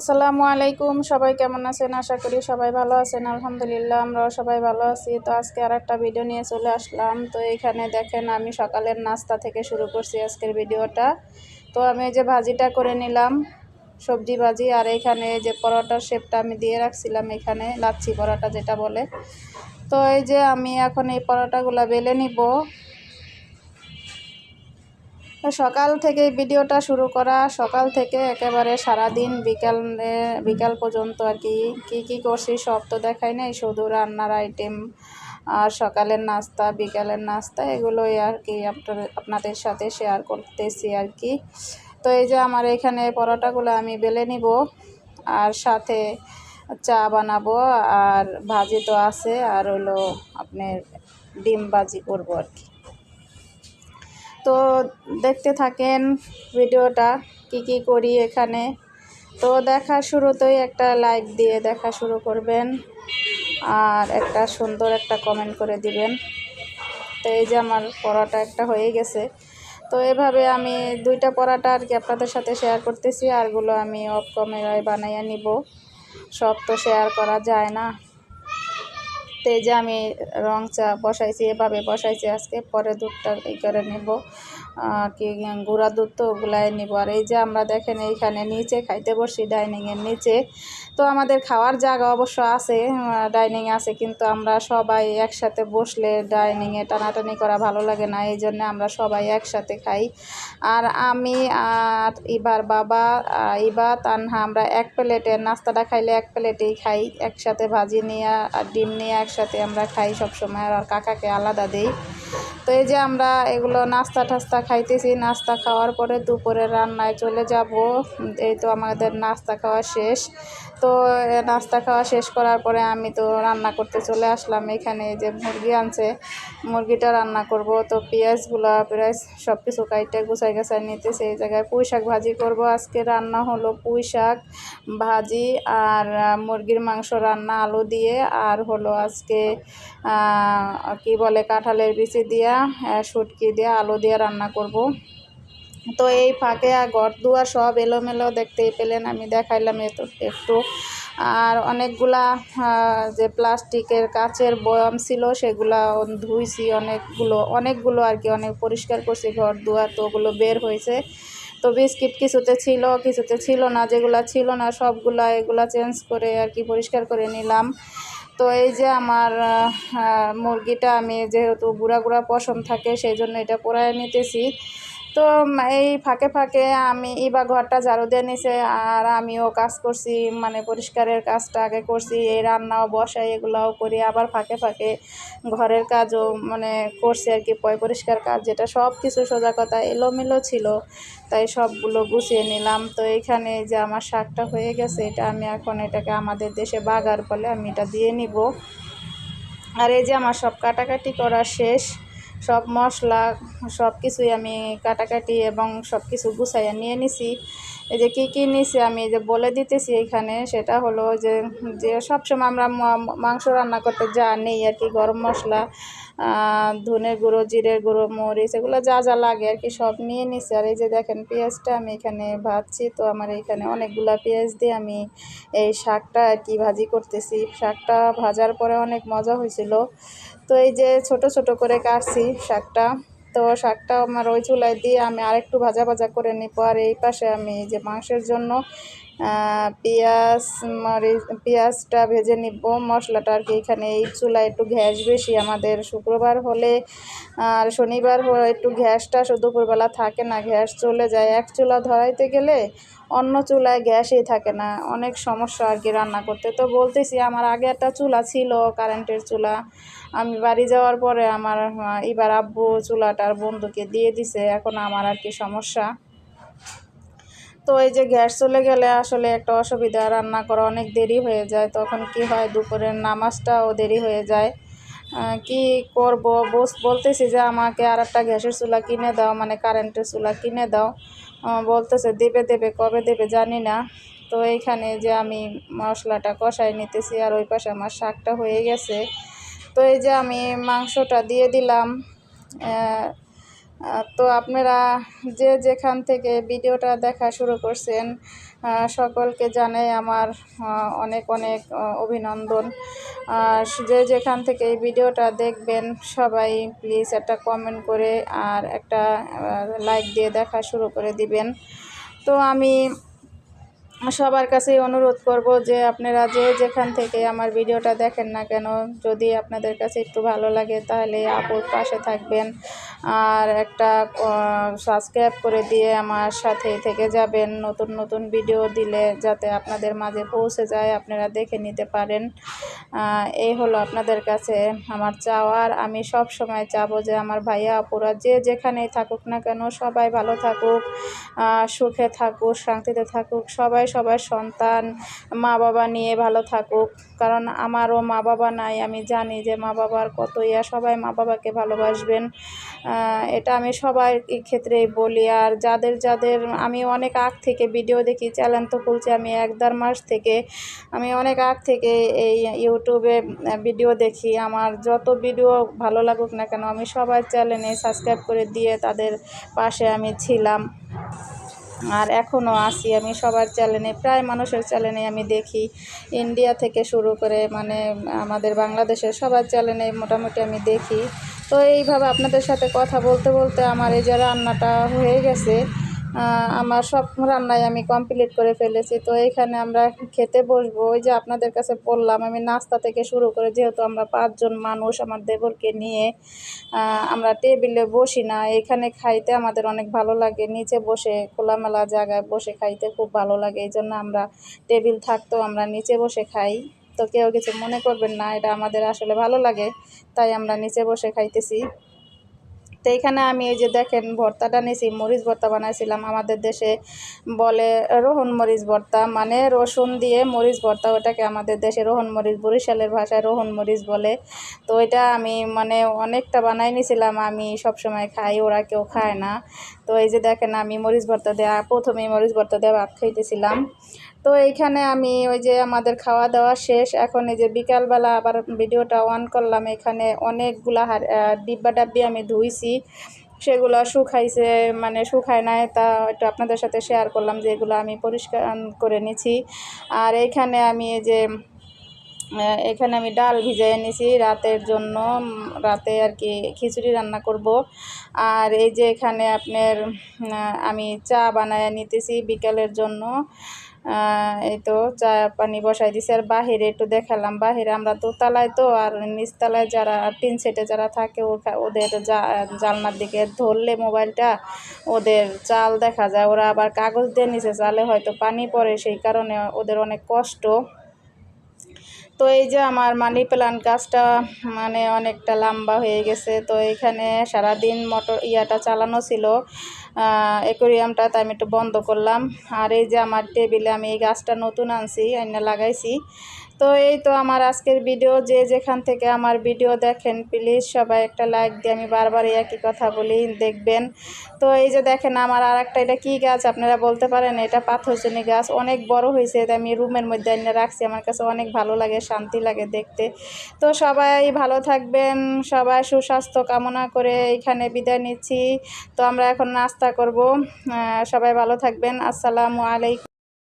আসসালামু আলাইকুম, সবাই কেমন আছেন? আশা করি সবাই ভালো আছেন, আলহামদুলিল্লাহ আমরাও সবাই ভালো আছি। তো আজকে আর একটা ভিডিও নিয়ে চলে আসলাম। তো এখানে দেখেন আমি সকালের নাস্তা থেকে শুরু করছি আজকের ভিডিওটা তো আমি যে ভাজিটা করে নিলাম, সবজি ভাজি, আর এখানে যে পরোটার শেপটা আমি দিয়ে রাখছিলাম এখানে, লাচ্ছি পরোটা যেটা বলে। তো এই যে আমি এখন এই পরোটাগুলো বেলে নিব। সকাল থেকে ভিডিওটা শুরু করা, সকাল থেকে একেবারে সারা দিন বিকাল বিকাল পর্যন্ত আর কি। কী কী করছি সব তো দেখাই নাই, শুধু রান্নার আইটেম আর সকালের নাস্তা, বিকালের নাস্তা, এগুলোই আর কি আপনাদের আপনাদের সাথে শেয়ার করতেছি আর কি। তো এই যে আমার এখানে পরোটাগুলো আমি বেলে নিব আর সাথে চা বানাবো আর ভাজি তো আছে, আর হলো আপনার ডিম ভাজি করব আর কি। তো দেখতে থাকেন ভিডিওটা, কি কি করি এখানে। তো দেখা শুরুতেই একটা লাইক দিয়ে দেখা শুরু করবেন আর একটা সুন্দর একটা কমেন্ট করে দিবেন। তো এই যে আমার পড়াটা একটা হয়ে গেছে। তো এভাবে আমি দুইটা পড়াটা আর কি আপনাদের সাথে শেয়ার করতেছি আরগুলো আমি অফ ক্যামেরায় বানাইয়া নিব। সব তো শেয়ার করা যায় না। তো এই যে আমি রং চা বসাইছি, এভাবে বসাইছি, আজকে পরে দুধটা এই করে নেব। কি, গুঁড়া দুধ তো ওগুলাই নিব। আর এই যে আমরা দেখেন এইখানে নিচে খাইতে বসি ডাইনিংয়ের নিচে। তো আমাদের খাওয়ার জায়গা অবশ্য আছে ডাইনিং আছে, কিন্তু আমরা সবাই একসাথে বসলে ডাইনিংয়ে টানাটানি করা ভালো লাগে না, এই জন্য আমরা সবাই একসাথে খাই। আর আমি আর ইবার বাবা ইবা তানহা, আমরা এক প্লেটে নাস্তাটা খাইলে এক প্লেটেই খাই, একসাথে ভাজি নিয়ে আর ডিম নিয়ে একসাথে আমরা খাই সবসময়, আর কাকাকে আলাদা দিই। তো এই যে আমরা এগুলো নাস্তা টাস্তা খাইতেছি, নাস্তা খাওয়ার পরে দুপুরে রান্নায় চলে যাব। এই তো আমাদের নাস্তা খাওয়া শেষ। তো নাস্তা খাওয়া শেষ করার পরে আমি তো রান্না করতে চলে আসলাম। এখানে যে মুরগি আনছে, মুরগিটা রান্না করব। তো পেঁয়াজগুলো প্রায় সব কিছু কাইটে গুছাই গাছাই নিতেছে। এই জায়গায় পুঁই শাক ভাজি করব। আজকে রান্না হলো পুঁই শাক ভাজি আর মুরগির মাংস রান্না আলু দিয়ে। আর হলো আজকে কি বলে, কাঁঠালের বিচি দিয়া শুটকি দিয়ে, আলু দিয়ে রান্না করব। তো এই ফাঁকে ঘর দুয়ার সব এলোমেলো দেখতেই পেলেন, আমি দেখাইলাম এত একটু। আর অনেকগুলা যে প্লাস্টিকের কাচের বয়াম ছিল, সেগুলা ধুইছি অনেকগুলো অনেকগুলো আর কি, অনেক পরিষ্কার করছি ঘর দুয়ার, তো ওগুলো বের হয়েছে। তো বিস্কিট কিছুতে ছিল কিছুতে ছিল না, যেগুলা ছিল না, সবগুলা এগুলা চেঞ্জ করে আর কি পরিষ্কার করে নিলাম। তো এই যে আমার মুরগিটা আমি যেহেতু গুঁড়া গুঁড়া পশম থাকে, সেই জন্য এটা পোড়ায় নিতেছি। তো এই ফাঁকে ফাঁকে আমি ইবা ঘরটা ঝাড়ু দিয়ে নিছে, আর আমিও কাজ করছি মানে পরিষ্কারের কাজটা আগে করছি, এই রান্নাও বসাই, এগুলাও করি, আবার ফাঁকে ফাঁকে ঘরের কাজও মানে করছি আর কি, পয় পরিষ্কার কাজ যেটা সব কিছু সোজা কথা, এলোমেলো ছিল, তাই সবগুলো গুছিয়ে নিলাম। তো এখানে যে আমার শাকটা হয়ে গেছে, এটা আমি এখন এটাকে আমাদের দেশে বাগার বলে আমি এটা দিয়ে নিব। আর এই যে আমার সব কাটাকাটি করা শেষ সব মশলা সব কিছুই আমি কাটাকাটি এবং সব কিছু গুছাইয়া নিয়ে নিছি। এই যে কী কী নিছি আমি যে বলে দিতেছি এইখানে সেটা হলো যে যে সবসময় আমরা মাংস রান্না করতে যা নেই আর কি, গরম মশলা ধনে গুঁড়ো, জিরের গুঁড়ো, মরিচ, এগুলো যা যা লাগে আর কি সব নিয়ে নিছি। আর এই যে দেখেন পেঁয়াজটা আমি এখানে ভাজছি, তো আমার এখানে অনেকগুলা পেঁয়াজ দিয়ে আমি এই শাকটা আর কি ভাজি করতেছি। শাকটা ভাজার পরে অনেক মজা হয়েছিল। তো এই যে ছোট ছোট করে কাটছি শাকটা। তো শাকটা আমার ওই চুলায় দিয়ে আমি আরেকটু ভাজা ভাজা করে নিব। আর এই পাশে আমি যে মাংসের জন্য পেঁয়াজ মরিচ, পেঁয়াজটা ভেজে নিব। মশলাটা আর কি এখানে এই চুলায় একটু গ্যাস বেশি। আমাদের শুক্রবার হলে আর শনিবার হলে একটু গ্যাসটা দুপুরবেলা থাকে না, গ্যাস চলে যায়। এক চুলা ধরাইতে গেলে অন্য চুলায় গ্যাসই থাকে না। অনেক সমস্যা আর কি রান্না করতে। তো বলতেছি, আমার আগে একটা চুলা ছিল, কারেন্টের চুলা। আমি বাড়ি যাওয়ার পরে আমার এবার আব্বু চুলাটার বন্ধুকে দিয়ে দিছে। এখন আমার আর কি সমস্যা। তো এই যে গ্যাস চলে গেলে আসলে একটা অসুবিধা, রান্না করা অনেক দেরি হয়ে যায়। তখন কি হয়, দুপুরের নামাজটাও দেরি হয়ে যায়। কি করব? বস, বলতেছি যে আমাকে আর একটা গ্যাসের চুলা কিনে দাও মানে কারেন্টের চুলা কিনে দাও। বলতেছে দেবে দেবে, কবে দেবে জানি না। তো এইখানে যে আমি মশলাটা কষাই নিতেছি আর ওই পাশে আমার শাকটা হয়ে গেছে। তো এই যে আমি মাংসটা দিয়ে দিলাম। তো আপনারা যে যেখান থেকে ভিডিওটা দেখা শুরু করছেন সকলকে জানাই আমার অনেক অনেক অভিনন্দন। আর যে যেখান থেকে এই ভিডিওটা দেখবেন, সবাই প্লিজ একটা কমেন্ট করে আর একটা লাইক দিয়ে দেখা শুরু করে দিবেন। তো আমি সবার কাছেই অনুরোধ করব যে আপনারা যে যেখান থেকে আমার ভিডিওটা দেখেন না কেন, যদি আপনাদের কাছে একটু ভালো লাগে তাহলে আপুর পাশে থাকবেন। আর একটা সাবস্ক্রাইব করে দিয়ে আমার সাথে থেকে যাবেন। নতুন নতুন ভিডিও দিলে যাতে আপনাদের মাঝে পৌঁছে যায়, আপনারা দেখে নিতে পারেন। এই হলো আপনাদের কাছে আমার চাওয়ার আমি সব সময় চাবো যে আমার ভাইয়া, আপুরা যে যেখানেই থাকুক না কেন, সবাই ভালো থাকুক সুখে থাকুক, শান্তিতে থাকুক, সবাই সবার সন্তান মা বাবা নিয়ে ভালো থাকুক। কারণ আমারও মা বাবা নাই, আমি জানি যে মা বাবার কত ইয়া, সবাই মা বাবাকে ভালোবাসবেন এটা আমি সবার ক্ষেত্রেই বলি। আর যাদের যাদের আমি অনেক আগ থেকে ভিডিও দেখি চ্যানেল তো খুলছি আমি এক দেড় মাস থেকে, আমি অনেক আগ থেকে এই ইউটিউবে ভিডিও দেখি। আমার যত ভিডিও ভালো লাগুক না কেন, আমি সবার চ্যানেলে সাবস্ক্রাইব করে দিয়ে তাদের পাশে আমি ছিলাম। আর এখনও আসি আমি সবার চ্যানেলে প্রায় মানুষের চ্যানেলে আমি দেখি। ইন্ডিয়া থেকে শুরু করে মানে আমাদের বাংলাদেশের সবার চ্যানেলে মোটামুটি আমি দেখি। তো এইভাবে আপনাদের সাথে কথা বলতে বলতে আমার এই যে রান্নাটা হয়ে গেছে। আমার সব রান্নাই আমি কমপ্লিট করে ফেলেছি। তো এখানে আমরা খেতে বসবো। ওই যে আপনাদের কাছে বললাম, আমি নাস্তা থেকে শুরু করে যেহেতু আমরা পাঁচজন মানুষ, আমার দেবরকে নিয়ে আমরা টেবিলে বসি না। এখানে খাইতে আমাদের অনেক ভালো লাগে। নিচে বসে খোলামেলা জায়গায় বসে খাইতে খুব ভালো লাগে। এই জন্য আমরা টেবিল থাকতেও আমরা নিচে বসে খাই। তো কেউ কিছু মনে করবেন না, এটা আমাদের আসলে ভালো লাগে, তাই আমরা নিচে বসে খাইতেছি। তো এখানে আমি এই যে দেখেন ভর্তাটা নিয়েছি, মরিচ ভর্তা বানাইছিলাম। আমাদের দেশে বলে রোহন মরিচ ভর্তা মানে রসুন দিয়ে মরিচ ভর্তা, ওটাকে আমাদের দেশে রোহন মরিচ, বরিশালের ভাষায় রোহন মরিচ বলে। তো এটা আমি মানে অনেকটা বানাই নিয়েছিলাম আমি সবসময় খাই, ওরা কেউ খায় না। তো এই যে দেখেন আমি মরিচ ভর্তা দেওয়া প্রথমে মরিচ ভর্তা দেওয়া ভাত খাইতেছিলাম। তো এইখানে আমি ওই যে আমাদের খাওয়া দাওয়া শেষ। এখন এই যে বিকালবেলা আবার ভিডিওটা অন করলাম। এখানে অনেকগুলা ডিব্বা ডাব্বি আমি ধুইছি। সেগুলো শুকাইছে মানে শুকায় নাই। তা একটু আপনাদের সাথে শেয়ার করলাম যে এগুলো আমি পরিষ্কার করে নিছি। আর এইখানে আমি এই যে এখানে আমি ডাল ভিজিয়ে নিয়েছি রাতের জন্য। রাতে আর কি খিচুড়ি রান্না করব। আর এই যে এখানে আপনার আমি চা বানায় নিতেছি বিকালের জন্য। এই তো চা পানি বসাই দিছি। আর বাহিরে একটু দেখালাম। বাহিরে আমরা দোতলায় তো, আর নিচতলায় যারা টিন সেটে যারা থাকে ওদের জা- জানলার দিকে ধরলে মোবাইলটা, ওদের চাল দেখা যায়। ওরা আবার কাগজ দিয়ে নিচে চালে হয়তো পানি পড়ে, সেই কারণে ওদের অনেক কষ্ট। তো এই যে আমার মানি প্লান্ট গাছটা মানে অনেকটা লম্বা হয়ে গেছে। তো এখানে সারাদিন মোটর ইয়াটা চালানো ছিল। অ্যাকোরিয়ামটা তাই আমি একটু বন্ধ করলাম। আর এই যে আমার টেবিলে আমি এই গাছটা নতুন আনছি, আইনা লাগাইছি। তো এই তো আমার আজকের ভিডিও। যে যেখান থেকে আমার ভিডিও দেখেন প্লিজ সবাই একটা লাইক দিয়ে আমি বারবার একই কথা বলি, দেখবেন। তো এই যে দেখেন, আমার আর একটা এটা কী গাছ আপনারা বলতে পারেন? এটা পাথরচনি গাছ, অনেক বড় হয়েছে, এটা আমি রুমের মধ্যে এনে রাখছি, আমার কাছে অনেক ভালো লাগে, শান্তি লাগে দেখতে। তো সবাই ভালো থাকবেন, সবাই সুস্বাস্থ্য কামনা করে এখানে বিদায় নিচ্ছি। তো আমরা এখন নাস্তা করব। সবাই ভালো থাকবেন, আসসালামু আলাইকুম।